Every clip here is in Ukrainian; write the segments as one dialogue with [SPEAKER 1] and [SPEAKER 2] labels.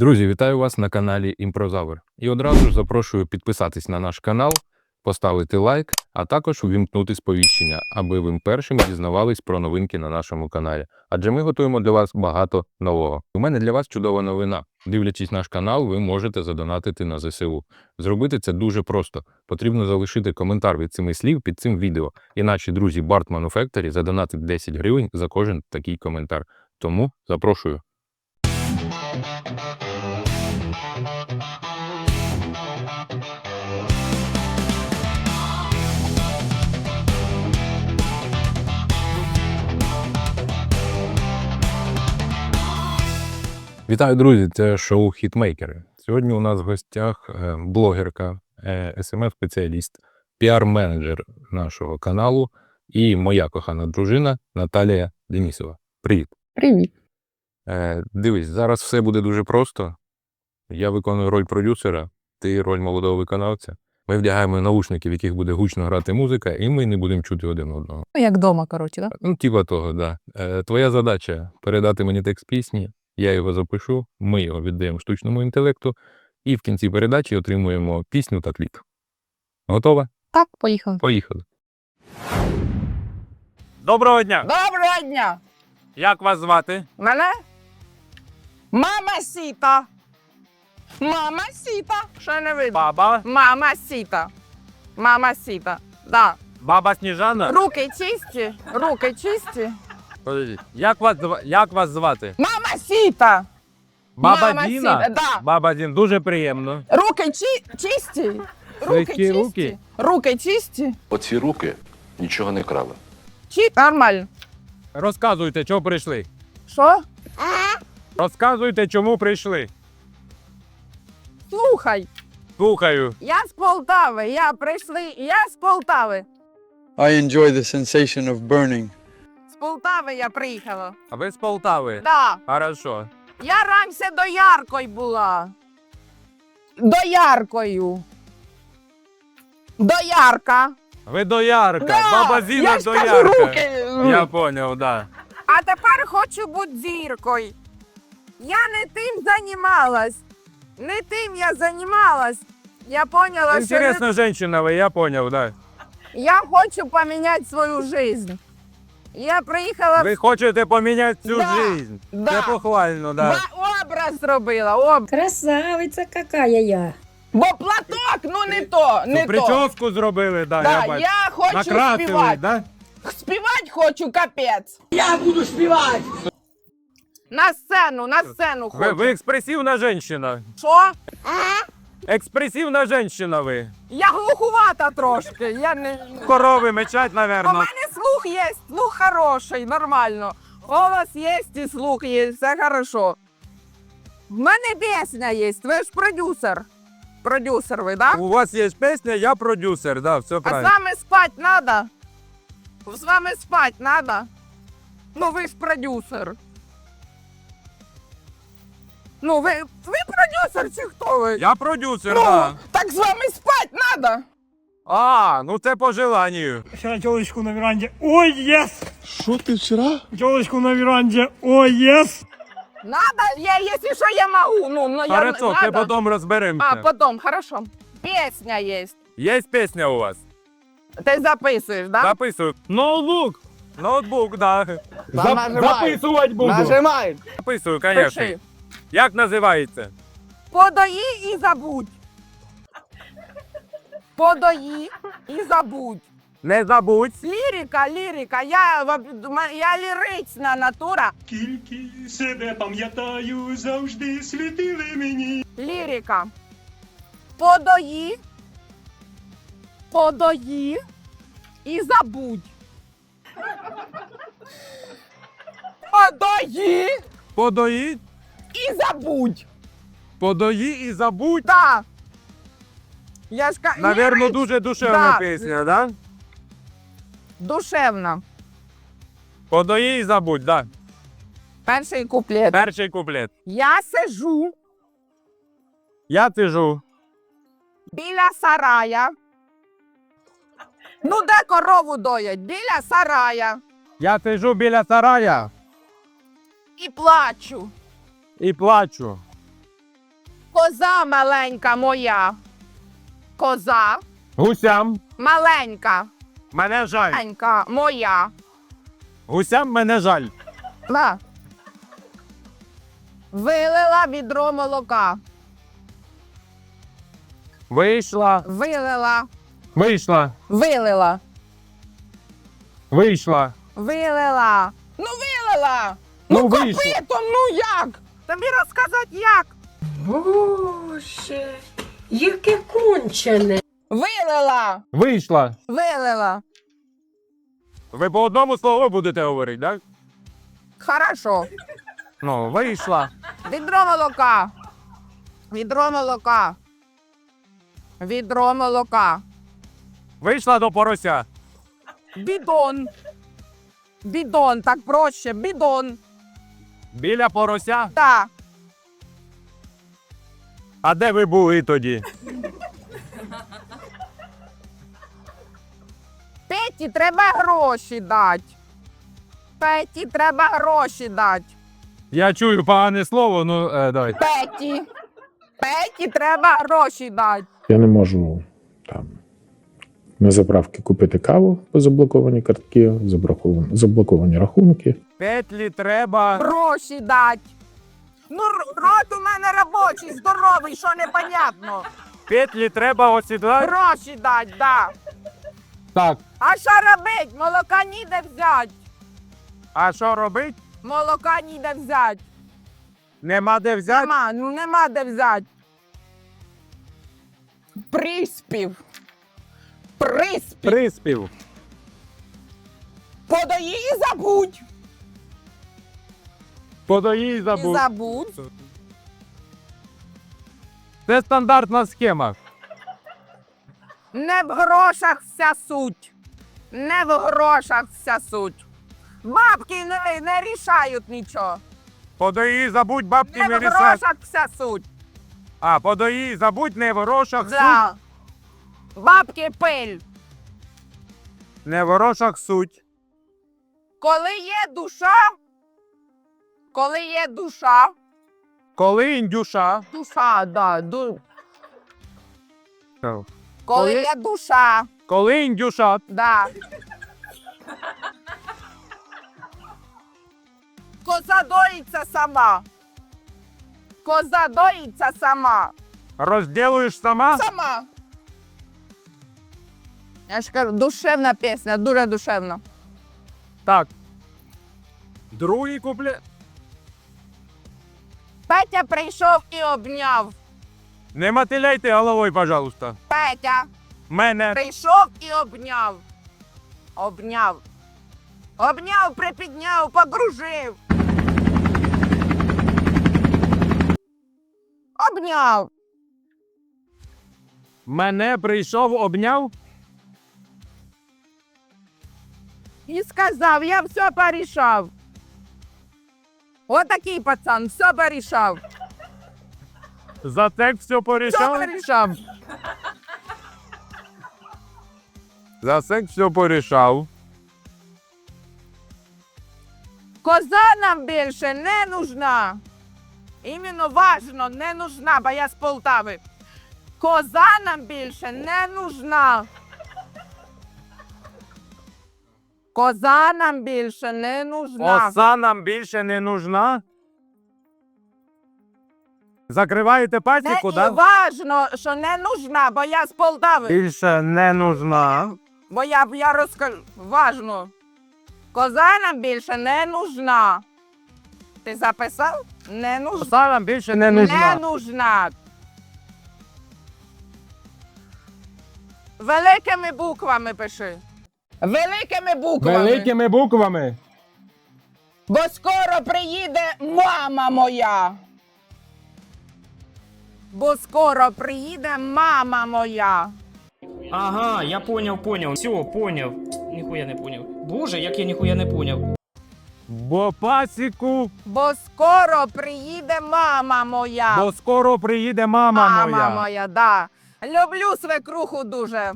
[SPEAKER 1] Друзі, вітаю вас на каналі Імпрозавр. І одразу ж запрошую підписатись на наш канал, поставити лайк, а також увімкнути сповіщення, аби ви першими дізнавались про новинки на нашому каналі. Адже ми готуємо для вас багато нового. У мене для вас чудова новина. Дивлячись наш канал, ви можете задонатити на ЗСУ. Зробити це дуже просто. Потрібно залишити коментар від цими слів під цим відео. І наші друзі Bart Manufactory задонатить 10 гривень за кожен такий коментар. Тому запрошую. Вітаю, друзі! Це шоу Хітмейкери. Сьогодні у нас в гостях е, блогерка, СММ-спеціаліст, піар-менеджер нашого каналу і моя кохана дружина Наталія Денісова. Привіт!
[SPEAKER 2] Привіт.
[SPEAKER 1] Е, Дивись, зараз все буде дуже просто. Я виконую роль продюсера, ти роль молодого виконавця. Ми вдягаємо наушники, в яких буде гучно грати музика, і ми не будемо чути один одного.
[SPEAKER 2] Ну, як вдома, коротше, да?
[SPEAKER 1] Ну, типа того, да. Е, твоя задача передати мені текст пісні, я його запишу, ми його віддаємо штучному інтелекту, і в кінці передачі отримуємо пісню та кліп. Готова?
[SPEAKER 2] Так, поїхали.
[SPEAKER 1] Поїхали.
[SPEAKER 3] Доброго дня!
[SPEAKER 4] Доброго дня!
[SPEAKER 3] Як вас звати?
[SPEAKER 4] Мене? Мама Сіта. Мама Сіта. Ще не видно.
[SPEAKER 3] Баба?
[SPEAKER 4] Мама Сіта. Мама Сіта. Да.
[SPEAKER 3] Баба Сніжана?
[SPEAKER 4] Руки чисті. Руки чисті.
[SPEAKER 3] Подождіть. Як вас, зва- як вас звати?
[SPEAKER 4] Мама Сіта.
[SPEAKER 3] Баба
[SPEAKER 4] Мама
[SPEAKER 3] Діна?
[SPEAKER 4] Сіта. Да.
[SPEAKER 3] Баба Дін, дуже приємно.
[SPEAKER 4] Руки чи... чисті. Руки чисті.
[SPEAKER 3] руки?
[SPEAKER 4] Руки чисті.
[SPEAKER 5] Оці руки нічого не крали.
[SPEAKER 4] Чи... Нормально.
[SPEAKER 3] Розказуйте, чого прийшли.
[SPEAKER 4] Що?
[SPEAKER 3] Розказуйте, чому прийшли.
[SPEAKER 4] Слухай.
[SPEAKER 3] Слухаю.
[SPEAKER 4] Я з Полтави. Я прийшли. Я з Полтави.
[SPEAKER 6] I enjoy the sensation of burning.
[SPEAKER 4] Полтави я приїхала.
[SPEAKER 3] А ви з Полтави?
[SPEAKER 4] Да.
[SPEAKER 3] Хорошо.
[SPEAKER 4] Я раніше дояркою була. Дояркою. Доярка.
[SPEAKER 3] Ви доярка.
[SPEAKER 4] Да,
[SPEAKER 3] Баба Зіна
[SPEAKER 4] я ж кажу,
[SPEAKER 3] доярка.
[SPEAKER 4] руки.
[SPEAKER 3] Я поняв, да.
[SPEAKER 4] А тепер хочу бути зіркою. Я не тим займалась. Не тим я займалась. Я поняла, що не...
[SPEAKER 3] Інтересна жінка ви, я поняв, да.
[SPEAKER 4] я хочу поміняти свою життя. Я приїхала
[SPEAKER 3] Ви хочете поміняти цю
[SPEAKER 4] Да,
[SPEAKER 3] життя.
[SPEAKER 4] да.
[SPEAKER 3] Це похвально, да.
[SPEAKER 4] Ба- образ зробила. Об...
[SPEAKER 7] Красавиця какая я.
[SPEAKER 4] Бо платок, ну не то, не
[SPEAKER 3] Цю
[SPEAKER 4] то.
[SPEAKER 3] прическу зробили, да, я
[SPEAKER 4] Да,
[SPEAKER 3] бачу.
[SPEAKER 4] я хочу
[SPEAKER 3] Накрасили,
[SPEAKER 4] співати.
[SPEAKER 3] да?
[SPEAKER 4] Співати хочу, капець. Я буду співати. На сцену, на сцену хочу.
[SPEAKER 3] Ви, ви експресивна жінка.
[SPEAKER 4] Що?
[SPEAKER 3] Експресивна жінка ви.
[SPEAKER 4] Я глухувата трошки. Я не...
[SPEAKER 3] Корови мечать,
[SPEAKER 4] У мене слух є, слух хороший, нормально. Голос є і слух є, все хорошо. В мене пісня є, ви ж продюсер. Продюсер ви, так? Да?
[SPEAKER 3] У вас є пісня, я продюсер, да, все
[SPEAKER 4] А з
[SPEAKER 3] правильно.
[SPEAKER 4] вами спать надо? З вами спать надо? Ну ви ж продюсер. Ну, ви, ви продюсер чи хто ви?
[SPEAKER 3] Я продюсер,
[SPEAKER 4] ну,
[SPEAKER 3] да.
[SPEAKER 4] так з вами спать надо.
[SPEAKER 3] А, ну це по желанию.
[SPEAKER 8] Вчера телочку на веранде. Ой, ес!
[SPEAKER 6] Що ти вчора?
[SPEAKER 8] Телочку на веранде. Ой, ес!
[SPEAKER 4] Надо, я, если что, я могу. Ну, но я
[SPEAKER 3] Хорошо, це
[SPEAKER 4] надо.
[SPEAKER 3] потім розберемося.
[SPEAKER 4] А, потом, хорошо. Песня есть.
[SPEAKER 3] Є пісня у вас?
[SPEAKER 4] Ты записываешь, да?
[SPEAKER 3] Записую. Ноутбук. Ноутбук, да.
[SPEAKER 4] Нажимай.
[SPEAKER 3] Записувати буду.
[SPEAKER 4] Нажимай.
[SPEAKER 3] Записую, звісно.
[SPEAKER 4] Пиши.
[SPEAKER 3] Як називається?
[SPEAKER 4] Подої і забудь. Подої і забудь.
[SPEAKER 3] Не забудь.
[SPEAKER 4] Лірика, лірика. Я, я лірична натура.
[SPEAKER 8] Тільки себе пам'ятаю, завжди світили мені.
[SPEAKER 4] Лірика. Подої. Подої і забудь. Подої
[SPEAKER 3] Подої,
[SPEAKER 4] і забудь.
[SPEAKER 3] подої і забудь.
[SPEAKER 4] Да. Я ж ка...
[SPEAKER 3] Наверно,
[SPEAKER 4] лірич-
[SPEAKER 3] дуже душевна
[SPEAKER 4] Да.
[SPEAKER 3] пісня, да?
[SPEAKER 4] Душевна.
[SPEAKER 3] Подої і забудь, да.
[SPEAKER 4] Перший куплет.
[SPEAKER 3] Перший куплет.
[SPEAKER 4] Я сижу
[SPEAKER 3] Я сижу.
[SPEAKER 4] біля сарая. Ну, де корову доять? Біля сарая.
[SPEAKER 3] Я сижу біля сарая
[SPEAKER 4] І плачу.
[SPEAKER 3] І плачу.
[SPEAKER 4] Коза маленька моя. Коза
[SPEAKER 3] Гусям.
[SPEAKER 4] маленька.
[SPEAKER 3] Мене жаль.
[SPEAKER 4] Маленька моя.
[SPEAKER 3] Гусям мене жаль.
[SPEAKER 4] На. Вилила відро молока.
[SPEAKER 3] Вийшла.
[SPEAKER 4] Вилила.
[SPEAKER 3] Вийшла.
[SPEAKER 4] Вилила.
[SPEAKER 3] Вийшла.
[SPEAKER 4] Вилила. Ну вилила.
[SPEAKER 3] Ну,
[SPEAKER 4] Ну,
[SPEAKER 3] вийшло.
[SPEAKER 4] копитом, ну як? Тобі розказати як?
[SPEAKER 7] Боже, яке кончене.
[SPEAKER 4] Вилила.
[SPEAKER 3] Вийшла.
[SPEAKER 4] Вилила.
[SPEAKER 3] Ви по одному слову будете говорити, так?
[SPEAKER 4] Хорошо.
[SPEAKER 3] Ну, вийшла.
[SPEAKER 4] Відро молока. Відро молока. Відро молока.
[SPEAKER 3] Вийшла до порося.
[SPEAKER 4] Бідон. Бідон, так проще. Бідон.
[SPEAKER 3] Біля порося.
[SPEAKER 4] Так.
[SPEAKER 3] А де ви були тоді?
[SPEAKER 4] Петі треба гроші дати. Петі треба гроші дати.
[SPEAKER 3] Я чую погане слово, ну е, давай.
[SPEAKER 4] Петі. Петі треба гроші дати.
[SPEAKER 9] Я не можу там на заправки купити каву по заблоковані картки, заблоковані, заблоковані рахунки.
[SPEAKER 3] Петлі треба.
[SPEAKER 4] Гроші дати. Ну, рот у мене робочий, здоровий, що непонятно.
[SPEAKER 3] Петлі треба осідлати.
[SPEAKER 4] Гроші дати, да.
[SPEAKER 3] Так.
[SPEAKER 4] А що робить? Молока ніде взяти.
[SPEAKER 3] А що робить?
[SPEAKER 4] Молока ніде взяти.
[SPEAKER 3] Нема де взяти.
[SPEAKER 4] Нема, ну нема де взяти. Приспів. Приспів.
[SPEAKER 3] Приспів.
[SPEAKER 4] Подої і забудь.
[SPEAKER 3] Подої
[SPEAKER 4] І
[SPEAKER 3] забудь.
[SPEAKER 4] забудь.
[SPEAKER 3] Це стандартна схема.
[SPEAKER 4] Не в грошах вся суть. Не в грошах вся суть. Бабки не, не рішають нічого.
[SPEAKER 3] Подої забудь, бабки
[SPEAKER 4] Не
[SPEAKER 3] не
[SPEAKER 4] в грошах вся суть.
[SPEAKER 3] А, подої забудь, не в грошах суть.
[SPEAKER 4] Бабки пиль.
[SPEAKER 3] Не в грошах суть.
[SPEAKER 4] Коли є душа, коли є душа,
[SPEAKER 3] Коли індюша.
[SPEAKER 4] душа, да, ду, коли
[SPEAKER 3] Коли-
[SPEAKER 4] є душа,
[SPEAKER 3] Коли індюша.
[SPEAKER 4] да. Коза доїться сама. Коза доїться сама.
[SPEAKER 3] Розділуєш сама.
[SPEAKER 4] Сама. Я ж кажу, душевна пісня, дуже душевна.
[SPEAKER 3] Так. Другий куплет.
[SPEAKER 4] Петя прийшов і обняв.
[SPEAKER 3] Не мотиляйте головою, пожалуйста.
[SPEAKER 4] Петя
[SPEAKER 3] Мене.
[SPEAKER 4] прийшов і обняв. Обняв. Обняв, припідняв, погружив. Обняв.
[SPEAKER 3] Мене прийшов, обняв.
[SPEAKER 4] І сказав, я все порішав. Отакий пацан, все порішав.
[SPEAKER 3] За це все
[SPEAKER 4] Все
[SPEAKER 3] порішав.
[SPEAKER 4] порішав.
[SPEAKER 3] За це все порішав.
[SPEAKER 4] Коза нам більше не нужна. Іменно важно, не нужна, бо я з Полтави. Коза нам більше не нужна. Коза нам більше не нужна.
[SPEAKER 3] Оса нам більше не нужна. Закриваєте
[SPEAKER 4] Не,
[SPEAKER 3] пасіку,
[SPEAKER 4] і
[SPEAKER 3] да?
[SPEAKER 4] важно, що не нужна, бо я з Полтави.
[SPEAKER 3] Більше не нужна.
[SPEAKER 4] Бо я, я розкажу. Важно. Коза нам більше не нужна. Ти записав? Не нужна.
[SPEAKER 3] Оса нам більше не
[SPEAKER 4] Не
[SPEAKER 3] нужна.
[SPEAKER 4] нужна. Великими буквами пиши. Великими буквами.
[SPEAKER 3] Великими буквами.
[SPEAKER 4] Бо скоро приїде мама моя. Бо скоро приїде мама моя.
[SPEAKER 10] Ага, я поняв, поняв. Все, поняв. Ніхуя не поняв. Боже, як я ніхуя не поняв.
[SPEAKER 3] Бо пасіку,
[SPEAKER 4] Бо скоро приїде мама моя.
[SPEAKER 3] бо скоро приїде мама,
[SPEAKER 4] мама
[SPEAKER 3] моя.
[SPEAKER 4] да. Люблю свекруху дуже.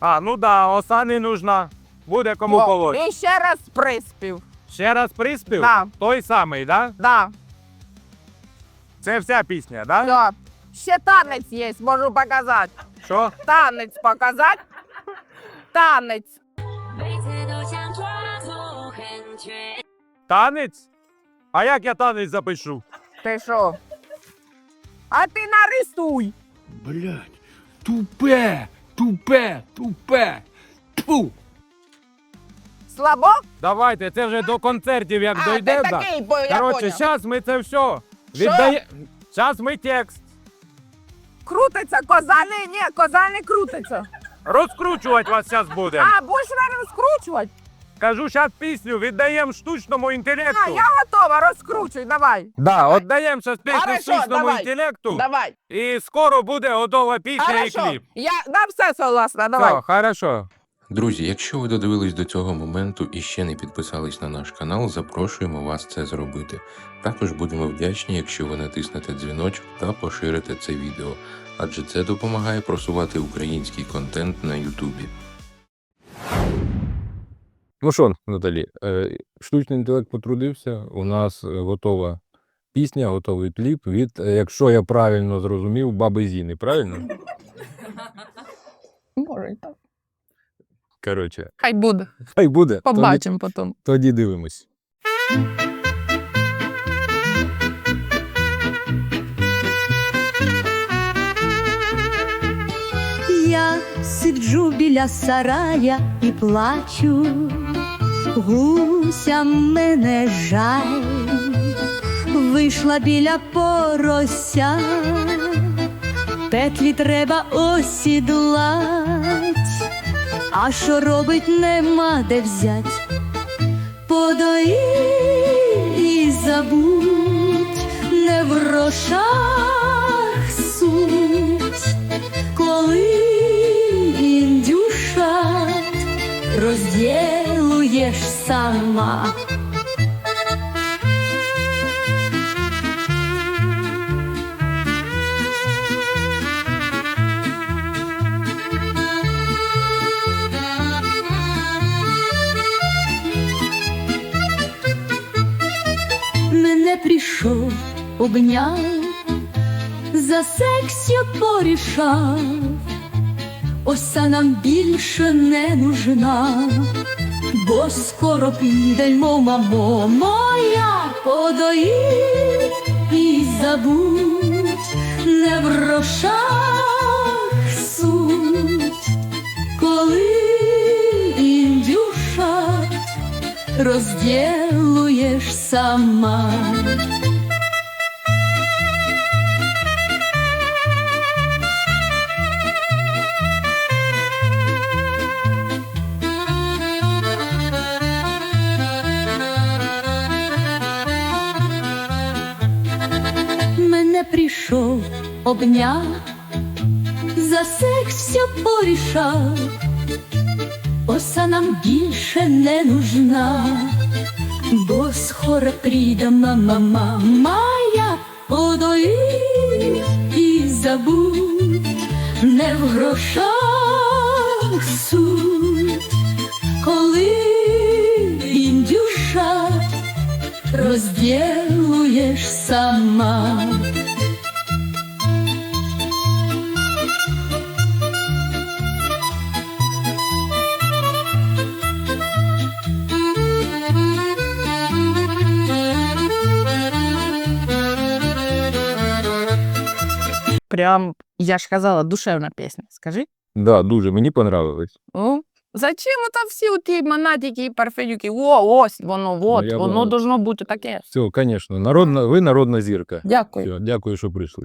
[SPEAKER 3] А, ну да, оса не нужна. Буде кому
[SPEAKER 4] О,
[SPEAKER 3] колоть.
[SPEAKER 4] І ще раз приспів.
[SPEAKER 3] Ще раз приспів?
[SPEAKER 4] Да.
[SPEAKER 3] Той самий, да?
[SPEAKER 4] Да.
[SPEAKER 3] Це вся пісня, да?
[SPEAKER 4] Да. Ще танець є, можу показати.
[SPEAKER 3] Що?
[SPEAKER 4] Танець показати. Танець.
[SPEAKER 3] Танець? А як я танець запишу?
[SPEAKER 4] Ти що? А ти нарисуй.
[SPEAKER 8] Блять, тупе, тупе, тупе. Тьфу.
[SPEAKER 4] Слабо?
[SPEAKER 3] Давайте, це вже до концертів як
[SPEAKER 4] а,
[SPEAKER 3] дойде.
[SPEAKER 4] ти
[SPEAKER 3] да.
[SPEAKER 4] такий, бо я
[SPEAKER 3] Коротше,
[SPEAKER 4] поняв.
[SPEAKER 3] зараз ми це все віддає. Зараз ми текст.
[SPEAKER 4] Крутиться, коза не, ні, коза не крутиться.
[SPEAKER 3] Розкручувати вас зараз буде.
[SPEAKER 4] А, будеш мене розкручувати?
[SPEAKER 3] Кажу, зараз пісню віддаємо штучному інтелекту.
[SPEAKER 4] А, я готова, розкручуй, давай.
[SPEAKER 3] Да, віддаємо зараз пісню
[SPEAKER 4] Хорошо,
[SPEAKER 3] штучному
[SPEAKER 4] давай.
[SPEAKER 3] інтелекту.
[SPEAKER 4] Давай.
[SPEAKER 3] І скоро буде готова пісня і
[SPEAKER 4] Хорошо,
[SPEAKER 3] кліп.
[SPEAKER 4] я на все согласна, давай.
[SPEAKER 3] Все, хорошо.
[SPEAKER 1] Друзі, якщо ви додивились до цього моменту і ще не підписались на наш канал, запрошуємо вас це зробити. Також будемо вдячні, якщо ви натиснете дзвіночок та поширите це відео, адже це допомагає просувати український контент на Ютубі. Ну що, Наталі, е, штучний інтелект потрудився. У нас е, готова пісня, готовий кліп від, е, якщо я правильно зрозумів, баби Зіни, правильно?
[SPEAKER 2] Може, і так.
[SPEAKER 1] Коротше,
[SPEAKER 2] Хай буде.
[SPEAKER 1] хай буде. Тоді-
[SPEAKER 2] Побачимо потім.
[SPEAKER 1] Тоді дивимось.
[SPEAKER 7] Я сиджу біля сарая і плачу, гусям мене жаль, вийшла біля порося, петлі треба осідлать, а що робить нема де взять, подої і забудь, не в грошах суть. Коли індюшат розділуєш сама. Мене прийшов, обняв, за сексю порішав, оса нам більше не нужна, бо скоро підемо, мамо моя, подої і забудь, не в грошах суть, коли індюша розділуєш сама. Прийшов, обняв, за секс все порішав, оса нам більше не нужна, бо скоро прийде мама, мама моя, подої і забудь, не в грошах суть, коли індюша розділуєш сама.
[SPEAKER 2] Прям, я ж казала, душевна пісня. Скажи.
[SPEAKER 1] Да, дуже мені понравилось.
[SPEAKER 2] Ну, зачем это всі ті монатики і парфенюки? О, ось воно, вот,
[SPEAKER 1] я
[SPEAKER 2] воно
[SPEAKER 1] думаю.
[SPEAKER 2] должно бути таке.
[SPEAKER 1] Все, звісно, народна, ви народна зірка.
[SPEAKER 2] Дякую.
[SPEAKER 1] Все, дякую, що прийшли.